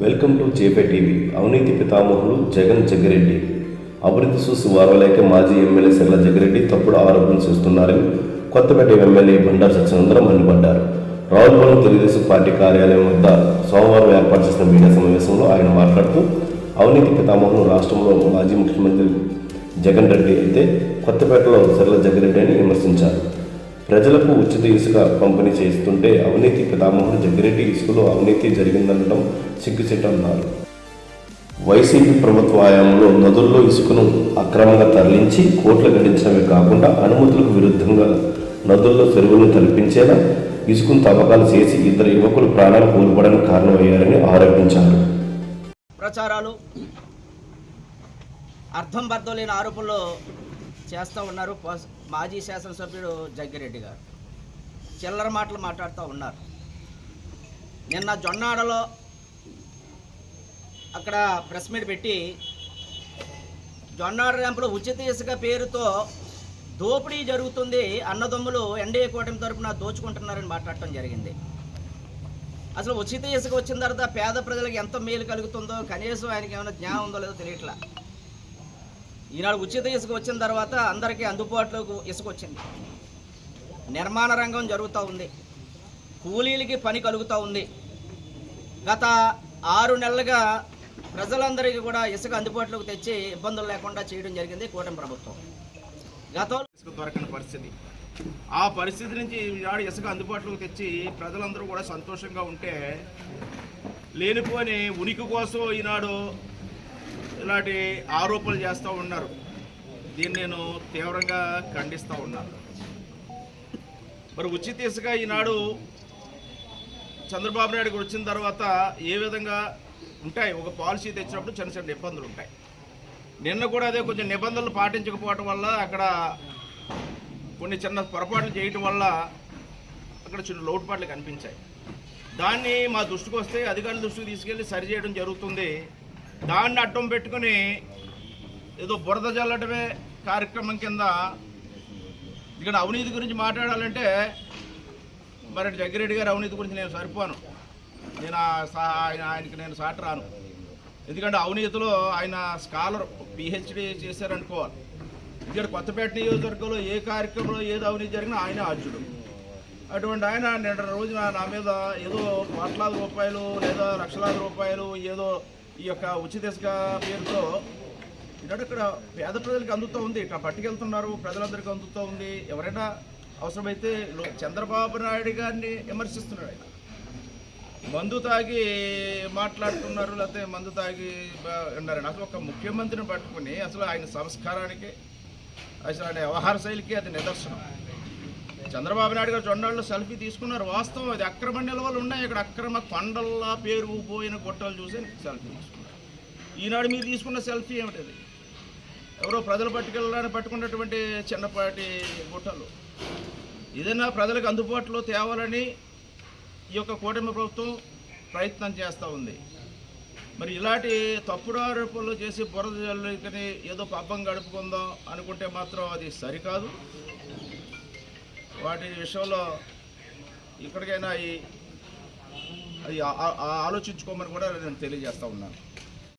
Welcome to జేపే TV. అవినీతి పితామహులు జగన్ జగ్గిరెడ్డి. అభివృద్ధి చూసి వారలేక మాజీ ఎమ్మెల్యే సెర్ల జగ్గిరెడ్డి తప్పుడు ఆరోపణలు చేస్తున్నారని కొత్తపేట ఎమ్మెల్యే బండారు సత్యనందరం మండిపడ్డారు. రావులపాలెం తెలుగుదేశం పార్టీ కార్యాలయం వద్ద సోమవారం ఏర్పాటు చేసిన మీడియా సమావేశంలో ఆయన మాట్లాడుతూ అవినీతి పితామహులు రాష్ట్రంలో మాజీ ముఖ్యమంత్రి జగన్ రెడ్డి అయితే కొత్తపేటలో సెర్ల జగ్గిరెడ్డి అని విమర్శించారు. ప్రజలకు ఉచిత ఇసుక పంపిణీ చేస్తుంటే అవినీతి పితామహుడు జగ్గిరెడ్డి ఇసుకలో అవినీతి జరిగిందనడం సిగ్గుచెట్టన్నారు. వైసీపీ ప్రభుత్వ హయాంలో నదుల్లో ఇసుకను అక్రమంగా తరలించి కోట్లు గడించడమే కాకుండా అనుమతులకు విరుద్ధంగా నదుల్లో చెరువులను తలపించేలా ఇసుకును తవ్వకాలు చేసి ఇద్దరు యువకులు ప్రాణాలు కోల్పోవడానికి కారణమయ్యారని ఆరోపించారు. ప్రచారాలు అర్థం బర్థం లేని ఆరోపణలు చేస్తూ ఉన్నారు మాజీ శాసనసభ్యుడు జగ్గిరెడ్డి గారు. చిల్లర మాటలు మాట్లాడుతూ ఉన్నారు. నిన్న జొన్నాడలో అక్కడ ప్రెస్ మీట్ పెట్టి జొన్నాడ ర్యాంపులో ఉచిత ఇసుక పేరుతో దోపిడీ జరుగుతుంది అన్నదమ్ములు ఎన్డీఏ కూటమి తరఫున దోచుకుంటున్నారని మాట్లాడటం జరిగింది. అసలు ఉచిత ఇసుక వచ్చిన తర్వాత పేద ప్రజలకు ఎంత మేలు కలుగుతుందో కనీసం ఆయనకి ఏమైనా జ్ఞానం ఉందో లేదో తెలియట్లా. ఈనాడు ఉచిత ఇసుక వచ్చిన తర్వాత అందరికీ అందుబాటులోకి ఇసుక వచ్చింది నిర్మాణ రంగం జరుగుతూ ఉంది. కూలీలకి పని కలుగుతూ ఉంది. గత ఆరు నెలలుగా ప్రజలందరికీ కూడా ఇసుక అందుబాటులోకి తెచ్చి ఇబ్బందులు లేకుండా చేయడం జరిగింది కూటమి ప్రభుత్వం. గతంలో ఇసుక దొరకని పరిస్థితి. ఆ పరిస్థితి నుంచి ఈనాడు ఇసుక అందుబాటులోకి తెచ్చి ప్రజలందరూ కూడా సంతోషంగా ఉంటే లేనిపోని ఉనికి కోసం ఈనాడు ఇలాంటి ఆరోపణలు చేస్తూ ఉన్నారు. దీన్ని నేను తీవ్రంగా ఖండిస్తూ ఉన్నాను. మరి ఉచిత ఇసుక ఈనాడు చంద్రబాబు నాయుడు వచ్చిన తర్వాత ఏ విధంగా ఉంటాయి? ఒక పాలసీ తెచ్చినప్పుడు చిన్న చిన్న ఇబ్బందులు ఉంటాయి. నిన్న కూడా అదే కొంచెం నిబంధనలు పాటించకపోవటం వల్ల అక్కడ కొన్ని చిన్న పొరపాట్లు చేయటం వల్ల అక్కడ చిన్న లోటుపాట్లు కనిపించాయి. దాన్ని మా దృష్టికి వస్తే అధికారుల దృష్టికి తీసుకెళ్ళి సరి చేయడం జరుగుతుంది. దాన్ని అడ్డం పెట్టుకుని ఏదో బురద జల్లడమే కార్యక్రమం కింద ఇక్కడ అవినీతి గురించి మాట్లాడాలంటే మరి జగ్గిరెడ్డి గారి అవినీతి గురించి నేను సరిపోను. నేను సా- ఆయన ఆయనకి నేను సాటి రాను. ఎందుకంటే అవినీతిలో ఆయన స్కాలర్ పిహెచ్డి చేశారనుకోవాలి ఇక్కడ కొత్తపేట నియోజకవర్గంలో ఏ కార్యక్రమంలో ఏది అవినీతి జరిగినా ఆయన ఆద్యుడు అటువంటి ఆయన నిన్న రోజున నా మీద ఏదో కోట్లాది రూపాయలు లేదా లక్షలాది రూపాయలు ఏదో ఈ యొక్క ఉచిత పేరుతో ఈనాడు ఇక్కడ పేద ప్రజలకు అందుతూ ఉంది. ఇట్లా పట్టుకెళ్తున్నారు ప్రజలందరికీ అందుతూ ఉంది. ఎవరైనా అవసరమైతే చంద్రబాబు నాయుడు గారిని విమర్శిస్తున్నాడు ఆయన. మందు తాగి మాట్లాడుతున్నారు లేకపోతే మందు తాగి ఉన్నారని అసలు ఒక ముఖ్యమంత్రిని పట్టుకుని అసలు ఆయన సంస్కారానికి అసలు ఆయన వ్యవహార శైలికి అది నిదర్శనం. చంద్రబాబు నాయుడు గారు జొండాళ్ళు సెల్ఫీ తీసుకున్నారు. వాస్తవం అది. అక్రమ నిల్వలు ఉన్నాయి. ఇక్కడ అక్రమ కొండల్లా పేరు పోయిన గుట్టలు చూసి సెల్ఫీ తీసుకున్నారు. ఈనాడు మీరు తీసుకున్న సెల్ఫీ ఏమిటది? ఎవరో ప్రజలు పట్టుకెళ్ళడానికి పట్టుకున్నటువంటి చిన్నపాటి గుట్టలు. ఏదైనా ప్రజలకు అందుబాటులో తేవాలని ఈ యొక్క కూటమి ప్రభుత్వం ప్రయత్నం చేస్తూ ఉంది. మరి ఇలాంటి తప్పుడు ఆరోపణలు చేసి బురద జల్లుకని ఏదో పబ్బం గడుపుకుందాం అనుకుంటే మాత్రం అది సరికాదు. వాటి విషయంలో ఇక్కడికైనా ఈ ఆలోచించుకోమని కూడా నేను తెలియజేస్తా ఉన్నాను.